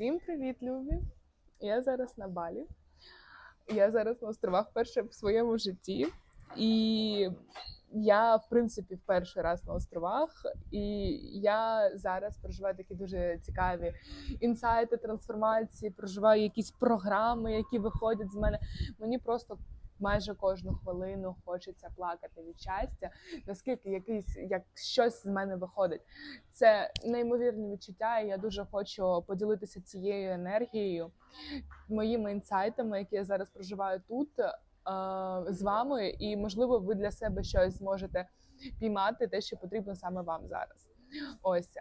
Всім привіт, любі! Я зараз на Балі. Я зараз на островах вперше в своєму житті. І я, в принципі, в перший раз на островах. І я зараз проживаю такі дуже цікаві інсайти, трансформації, проживаю якісь програми, які виходять з мене. Мені просто майже кожну хвилину хочеться плакати від щастя, наскільки якийсь як щось з мене виходить. Це неймовірні відчуття, і я дуже хочу поділитися цією енергією, моїми інсайтами, які я зараз проживаю тут е, з вами. І можливо, ви для себе щось зможете піймати, те, що потрібно саме вам зараз. Ось.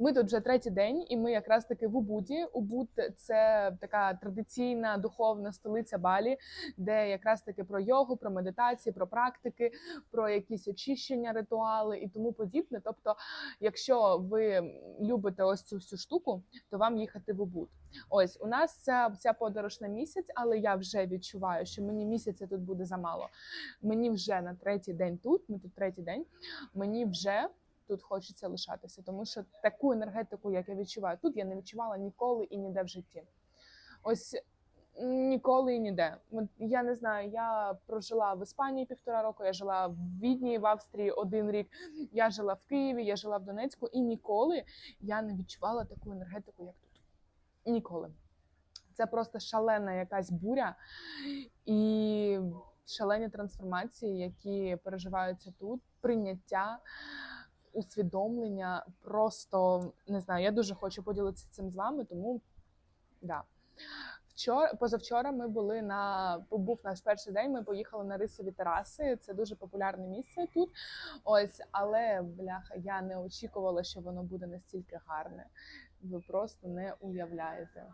Ми тут вже третій день, і ми якраз таки в Убуді. Убуд це така традиційна духовна столиця Балі, де якраз таки про йогу, про медитації, про практики, про якісь очищення, ритуали і тому подібне. Тобто, якщо ви любите ось цю всю штуку, то вам їхати в Убуд. Ось у нас ця, ця подорож на місяць, але я вже відчуваю, що мені місяця тут буде замало. Мені вже на третій день тут, ми тут третій день, мені вже. Тут хочеться лишатися, тому що таку енергетику, як я відчуваю, тут я не відчувала ніколи і ніде в житті. Ось ніколи і ніде. Я не знаю, я прожила в Іспанії півтора року, я жила в Відні, в Австрії один рік. Я жила в Києві, я жила в Донецьку, і ніколи я не відчувала таку енергетику, як тут. Ніколи. Це просто шалена якась буря і шалені трансформації, які переживаються тут, прийняття усвідомлення. Просто не знаю, я дуже хочу поділитися цим з вами, тому да. Вчора, позавчора ми були на був наш перший день. Ми поїхали на рисові тераси. Це дуже популярне місце тут. Ось, але бляха, я не очікувала, що воно буде настільки гарне. Ви просто не уявляєте.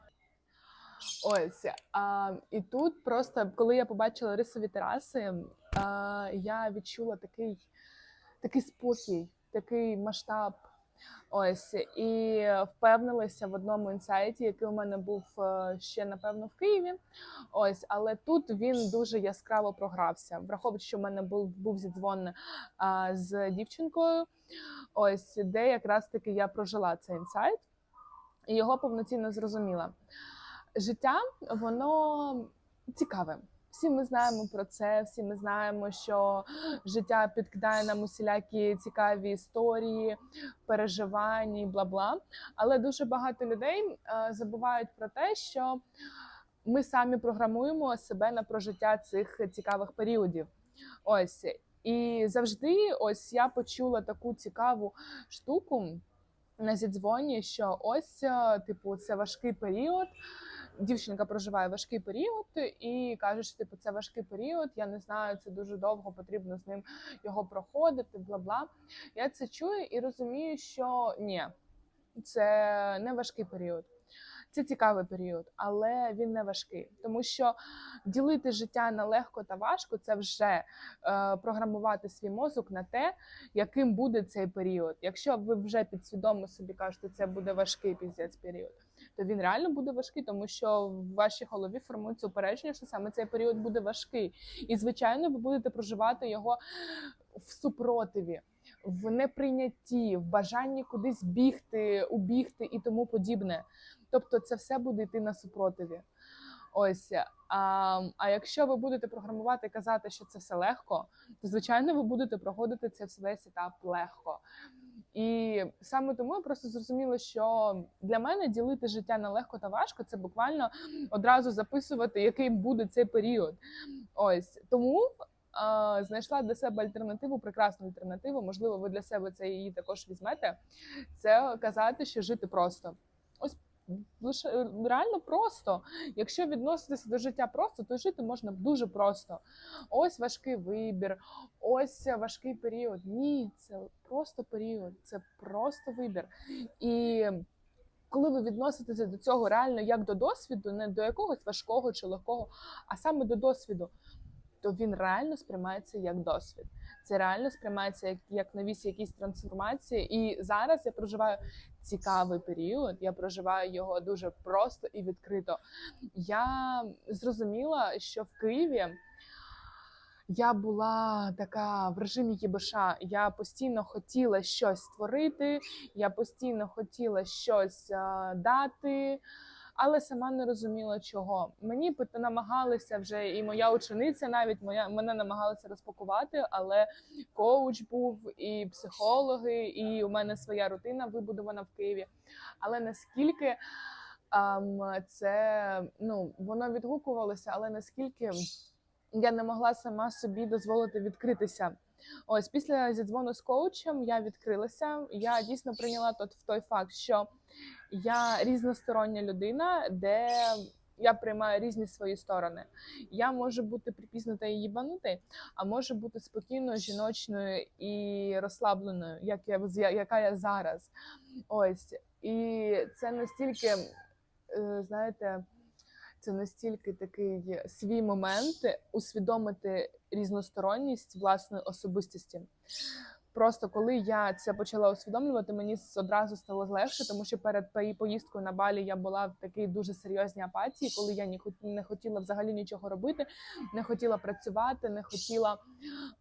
Ось а, і тут просто коли я побачила рисові тераси, а, я відчула такий, такий спокій, такий масштаб. Ось і впевнилася в одному інсайті, який у мене був е, ще напевно в Києві. Ось, але тут він дуже яскраво програвся. Враховуючи, що в мене був був зідзвон а, з дівчинкою, ось де якраз таки я прожила цей інсайт і його повноцінно зрозуміла. Життя воно цікаве. Всі ми знаємо про це, всі ми знаємо, що життя підкидає нам усілякі цікаві історії, переживання і бла-бла. Але дуже багато людей е, забувають про те, що ми самі програмуємо себе на прожиття цих цікавих періодів. Ось і завжди, ось я почула таку цікаву штуку на зідзвоні, що ось, е, типу, це важкий період дівчинка проживає важкий період і каже, що типу це важкий період. Я не знаю, це дуже довго потрібно з ним його проходити. Бла бла. Я це чую і розумію, що ні, це не важкий період. Це цікавий період, але він не важкий, тому що ділити життя на легко та важко це вже е, програмувати свій мозок на те, яким буде цей період. Якщо ви вже підсвідомо собі кажете, це буде важкий піздець період, то він реально буде важкий, тому що в вашій голові формується упередження, що саме цей період буде важкий, і звичайно, ви будете проживати його в супротиві. В неприйнятті, в бажанні кудись бігти, убігти і тому подібне. Тобто, це все буде йти на супротиві. Ось а, а якщо ви будете програмувати і казати, що це все легко, то звичайно ви будете проходити це весь етап легко. І саме тому я просто зрозуміла, що для мене ділити життя на легко та важко це буквально одразу записувати, який буде цей період. Ось тому е, знайшла для себе альтернативу, прекрасну альтернативу. Можливо, ви для себе це її також візьмете. Це казати, що жити просто. Лише реально просто. Якщо відноситися до життя просто, то жити можна дуже просто. Ось важкий вибір, ось важкий період. Ні, це просто період, це просто вибір. І коли ви відноситеся до цього реально як до досвіду, не до якогось важкого чи легкого, а саме до досвіду, то він реально сприймається як досвід. Це реально сприймається як, як новісь якісь трансформації. І зараз я проживаю цікавий період. Я проживаю його дуже просто і відкрито. Я зрозуміла, що в Києві я була така в режимі єбиша. Я постійно хотіла щось створити, я постійно хотіла щось а, дати, але сама не розуміла чого. Мені намагалися вже, і моя учениця навіть моя мене намагалася розпакувати, але коуч був, і психологи, і у мене своя рутина вибудована в Києві. Але наскільки ем, це ну воно відгукувалося, але наскільки я не могла сама собі дозволити відкритися. Ось після зідзвону з коучем я відкрилася. Я дійсно прийняла тот в той факт, що я різностороння людина, де я приймаю різні свої сторони. Я можу бути припізнута і їбанути, а можу бути спокійною, жіночною і розслабленою, як я яка я зараз. Ось і це настільки, е, знаєте, це настільки такий свій момент усвідомити різносторонність власної особистості. Просто коли я це почала усвідомлювати, мені одразу стало легше, тому що перед поїздкою на Балі я була в такій дуже серйозній апатії, коли я не хотіла взагалі нічого робити, не хотіла працювати, не хотіла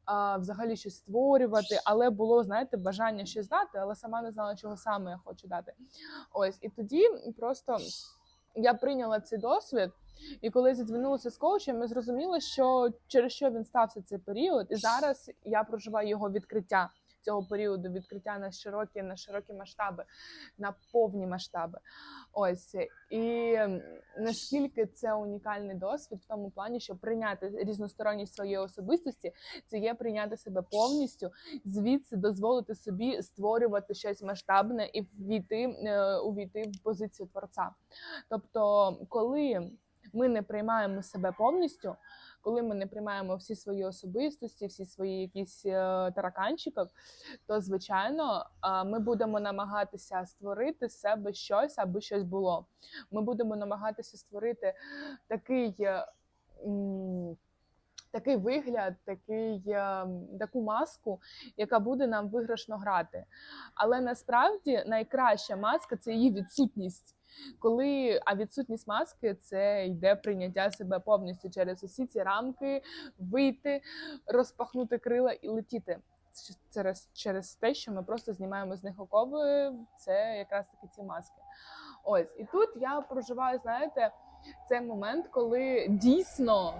а, взагалі щось створювати, але було, знаєте, бажання щось дати, але сама не знала, чого саме я хочу дати. Ось і тоді просто я прийняла цей досвід. І коли зідзвонилася з коучем, ми зрозуміли, що через що він стався цей період, і зараз я проживаю його відкриття цього періоду, відкриття на широкі, на широкі масштаби, на повні масштаби. Ось і наскільки це унікальний досвід в тому плані, що прийняти різносторонність своєї особистості, це є прийняти себе повністю, звідси дозволити собі створювати щось масштабне і ввійти, е, увійти в позицію творця. Тобто, коли ми не приймаємо себе повністю, коли ми не приймаємо всі свої особистості, всі свої якісь е, тараканчиків, то звичайно е, ми будемо намагатися створити себе щось, аби щось було. Ми будемо намагатися створити такий. Такий вигляд, такий, е, таку маску, яка буде нам виграшно грати. Але насправді найкраща маска це її відсутність. Коли а відсутність маски це йде прийняття себе повністю через усі ці рамки, вийти, розпахнути крила і летіти. Через, через те, що ми просто знімаємо з них окови, це якраз таки ці маски. Ось і тут я проживаю, знаєте, цей момент, коли дійсно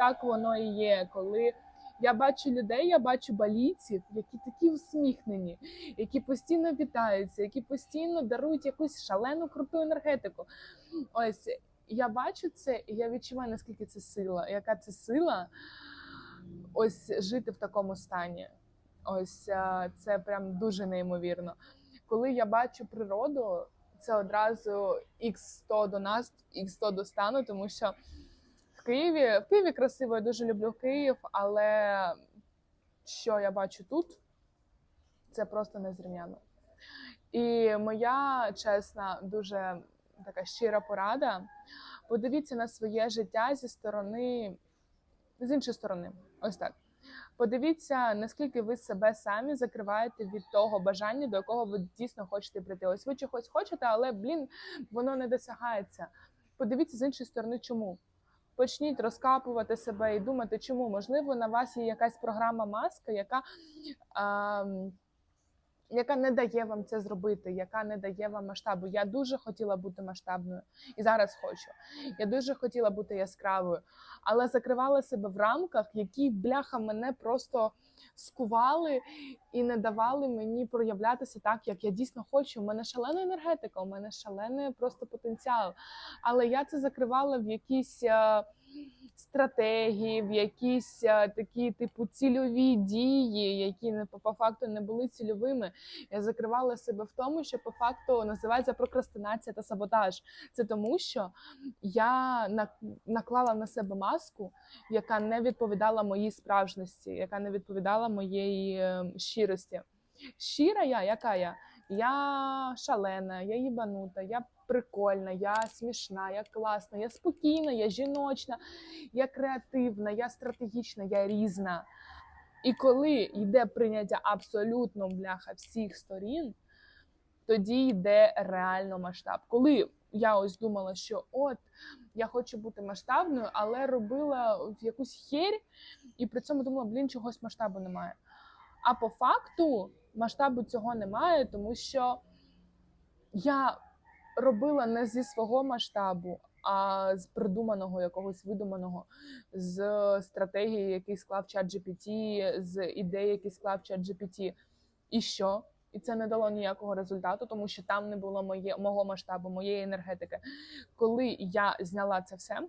так воно і є. Коли я бачу людей, я бачу балійців, які такі усміхнені, які постійно вітаються, які постійно дарують якусь шалену круту енергетику. Ось я бачу це, і я відчуваю, наскільки це сила, яка це сила ось жити в такому стані. Ось це прям дуже неймовірно. Коли я бачу природу, це одразу x100 до нас, x100 до стану, тому що Києві в Києві красиво, я дуже люблю Київ, але що я бачу тут, це просто незрівняно. І моя чесна, дуже така щира порада. Подивіться на своє життя зі сторони, з іншої сторони. Ось так. Подивіться, наскільки ви себе самі закриваєте від того бажання, до якого ви дійсно хочете прийти. Ось ви чогось хочете, але блін, воно не досягається. Подивіться з іншої сторони, чому. Почніть розкапувати себе і думати, чому. Можливо на вас є якась програма маска, яка, а, яка не дає вам це зробити, яка не дає вам масштабу. Я дуже хотіла бути масштабною і зараз хочу. Я дуже хотіла бути яскравою, але закривала себе в рамках, які бляха мене просто скували і не давали мені проявлятися так, як я дійсно хочу. У мене шалена енергетика, у мене шалений просто потенціал. Але я це закривала в якісь. Стратегії, в якісь е, такі типу цільові дії, які не по, по факту не були цільовими. Я закривала себе в тому, що по факту називається прокрастинація та саботаж. Це тому, що я наклала на себе маску, яка не відповідала моїй справжності, яка не відповідала моєї е, щирості. Щира я, яка я? Я шалена, я їбанута, я прикольна, я смішна, я класна, я спокійна, я жіночна, я креативна, я стратегічна, я різна. І коли йде прийняття абсолютно бляха всіх сторін, тоді йде реально масштаб. Коли я ось думала, що от я хочу бути масштабною, але робила якусь херь, і при цьому думала, блін, чогось масштабу немає. А по факту масштабу цього немає, тому що я робила не зі свого масштабу, а з придуманого якогось видуманого, з стратегії, який склав чат GPT, з ідей, які склав чат GPT. І що? І це не дало ніякого результату, тому що там не було моє, мого масштабу, моєї енергетики. Коли я зняла це все,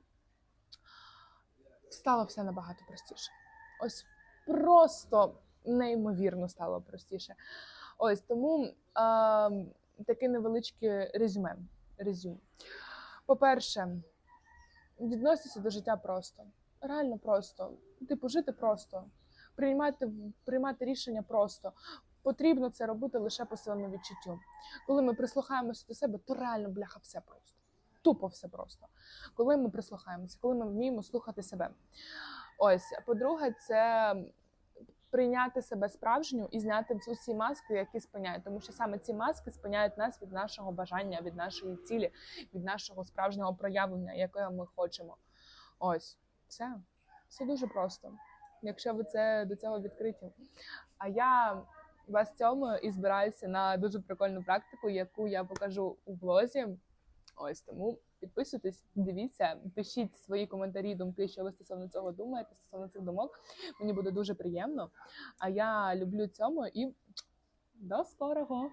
стало все набагато простіше. Ось просто неймовірно стало простіше. Ось тому е, таке невеличке резюме. резюм. По-перше, відноситися до життя просто. Реально просто. Типу, жити просто, приймати, приймати рішення просто. Потрібно це робити лише по своєму відчуттю. Коли ми прислухаємося до себе, то реально бляха все просто. Тупо все просто. Коли ми прислухаємося, коли ми вміємо слухати себе. Ось, по-друге, це прийняти себе справжню і зняти ці маски, які спиняють. Тому що саме ці маски спиняють нас від нашого бажання, від нашої цілі, від нашого справжнього проявлення, яке ми хочемо. Ось, все. Все дуже просто. Якщо ви це до цього відкриті. А я вас цьому і збираюся на дуже прикольну практику, яку я покажу у влозі. Ось тому підписуйтесь, дивіться, пишіть свої коментарі, думки, що ви стосовно цього думаєте, стосовно цих думок. Мені буде дуже приємно. А я люблю цьому і до скорого!